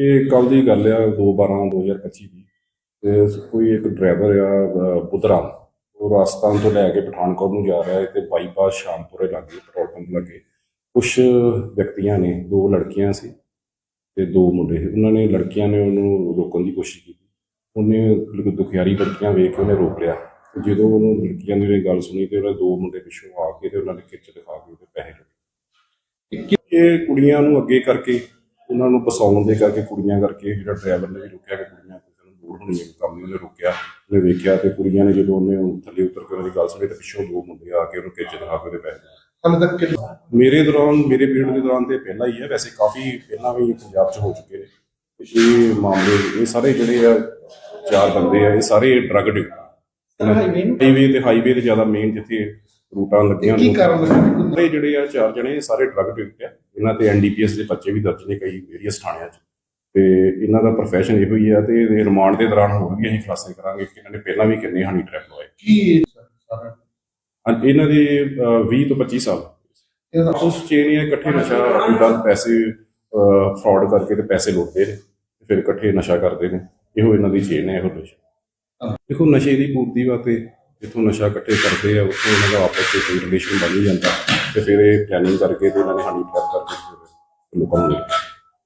ਇਹ ਕੱਲ ਦੀ ਗੱਲ ਆ 2/12 2025 ਦੀ ਤੇ ਕੋਈ ਇੱਕ ਡਰਾਈਵਰ ਆ, ਅਹ ਬੁੱਧਰਾ ਉਹ ਰਾਜਸਥਾਨ ਤੋਂ ਲੈ ਕੇ ਪਠਾਨਕੋਟ ਨੂੰ ਜਾ ਰਿਹਾ ਹੈ ਤੇ ਬਾਈਪਾਸ ਸ਼ਾਮਪੁਰੇ ਲਾਗੇ ਪੈਟਰੋਲ ਪੰਪ ਲਾਗੇ। ਕੁਝ ਵਿਅਕਤੀਆਂ ਨੇ, ਦੋ ਲੜਕੀਆਂ ਸੀ ਤੇ ਦੋ ਮੁੰਡੇ ਸੀ। ਉਹਨਾਂ ਨੇ, ਲੜਕੀਆਂ ਨੇ ਉਹਨੂੰ ਰੋਕਣ ਦੀ ਕੋਸ਼ਿਸ਼ ਕੀਤੀ। ਉਹਨੇ ਦੁਖਿਆਰੀ ਲੜਕੀਆਂ ਵੇਖ ਕੇ ਉਹਨੇ ਰੋਕ ਲਿਆ। ਜਦੋਂ ਉਹਨੂੰ ਲੜਕੀਆਂ ਦੀ ਗੱਲ ਸੁਣੀ ਤੇ ਉਹਨਾਂ ਦੋ ਮੁੰਡੇ ਪਿੱਛੋਂ ਆ ਕੇ ਤੇ ਉਹਨਾਂ ਨੇ ਖਿੱਚ ਦਿਖਾ ਕੇ ਉਹਦੇ ਪੈਸੇ ਲਏ। ਇਹ ਕੁੜੀਆਂ ਨੂੰ ਅੱਗੇ ਕਰਕੇ ਉਹਨਾਂ ਨੂੰ ਫਸਾਉਣ ਦੇ ਕਰਕੇ ਕੁੜੀਆਂ ਕਰਕੇ ਜਿਹੜਾ ਡਰਾਈਵਰ ਨੇ ਵੀ ਰੋਕਿਆ ਕਿ ਕੁੜੀਆਂ ਕਿਸੇ ਨੂੰ ਦੂਰ ਹੋਣੀ ਹੈ ਕੰਮ ਨਹੀਂ ਉਹਨੇ ਰੋਕਿਆ। ਉਹਨੇ ਵੇਖਿਆ ਤੇ ਕੁੜੀਆਂ ਨੇ ਜਦੋਂ ਉਹਨੇ ਉਹ ਥੱਲੇ ਉਤਰ ਕੇ ਉਹਨਾਂ ਦੀ ਗੱਲ ਸੁਣੀ ਤੇ ਪਿੱਛੋਂ ਦੋ ਮੁੰਡੇ ਆ ਕੇ ਉਹਨੂੰ ਖਿੱਚ ਦਿਖਾ ਕੇ ਉਹਦੇ ਲਏ। ਹਾਲੇ ਤੱਕ ਮੇਰੇ ਦੌਰਾਨ ਮੇਰੇ ਪੀਰੀਅਡ ਦੇ ਦੌਰਾਨ ਤੇ ਪਹਿਲਾਂ ਹੀ ਹੈ ਵੈਸੇ ਕਾਫੀ ਪਹਿਲਾਂ ਵੀ ਪੰਜਾਬ 'ਚ ਹੋ ਚੁੱਕੇ ਨੇ। ਇਹ ਮਾਮਲੇ ਇਹ ਸਾਰੇ ਜਿਹੜੇ ਆ ਚਾਰ ਬੰਦੇ ਆ ਇਹ ਸਾਰੇ ਡਰੱਗ ਡੇ ਹਾਈਵੇ ਤੇ ਹਾਈਵੇ ਤੇ ਜ਼ਿਆਦਾ ਮੇਨ ਜਿੱਥੇ ਰੂਟਾਂ ਲੱਗੀਆਂ ਕੀ ਕਾਰਨ ਸਾਰੇ ਜਿਹੜੇ ਆ ਚਾਰ ਜਣੇ ਸਾਰੇ ਡਰੱਗ ਡੇ ਆ। ਇਹਨਾਂ ਤੇ ਐਨਡੀਪੀਐਸ ਦੇ ਬੱਚੇ ਵੀ ਦਰਜ ਨੇ ਕਈ ਵੇਰੀਅਸ ਥਾਣਿਆਂ 'ਚ। ਤੇ ਇਹਨਾਂ ਦਾ ਪ੍ਰੋਫੈਸ਼ਨ ਇਹੋ ਹੀ ਆ ਤੇ ਇਹਦੇ ਰਿਮਾਂਡ ਦੇ ਦੌਰਾਨ ਹੋਰ ਵੀ ਅਸੀਂ ਖੁਲਾਸੇ ਕਰਾਂਗੇ ਕਿ ਇਹਨਾਂ ਨੇ ਪਹਿਲਾਂ ਵੀ ਕਿੰਨੇ ਹਨੀ ਟ੍ਰੈਪ ਹੋਏ ਕੀ ਸਾਰਾ ਇਹਨਾਂ ਦੇ ਅਹ, 20 ਤੋਂ 25 ਸਾਲ। ਇਹਦਾ ਉਸ ਚੇਨ ਇਹ ਇਕੱਠੇ ਨਸ਼ਾ ਗਲਤ ਪੈਸੇ ਫਰਾਡ ਕਰਕੇ ਤੇ ਪੈਸੇ ਲੁੱਟਦੇ ਨੇ ਤੇ ਫਿਰ ਇਕੱਠੇ ਨਸ਼ਾ ਕਰਦੇ ਨੇ। ਇਹੋ ਇਹਨਾਂ ਦੀ ਚੇਨ ਹੈ ਇਹੋ ਨਸ਼ਾ। ਦੇਖੋ ਨਸ਼ੇ ਦੀ ਪੂਰਤੀ ਵਾਸਤੇ ਜਿੱਥੋਂ ਨਸ਼ਾ ਇਕੱਠੇ ਕਰਦੇ ਆ ਉੱਥੋਂ ਇਹਨਾਂ ਦਾ ਆਪਸ ਵਿੱਚ ਕੋਈ ਰਿਲੇਸ਼ਨ ਬਣ ਹੀ ਜਾਂਦਾ। ਤੇ ਫਿਰ ਇਹ ਪਲੈਨਿੰਗ ਕਰਕੇ ਤੇ ਇਹਨਾਂ ਨੇ ਹਨੀ ਟ੍ਰੈਪ ਕਰਕੇ ਫਿਰ ਲੋਕਾਂ ਨੂੰ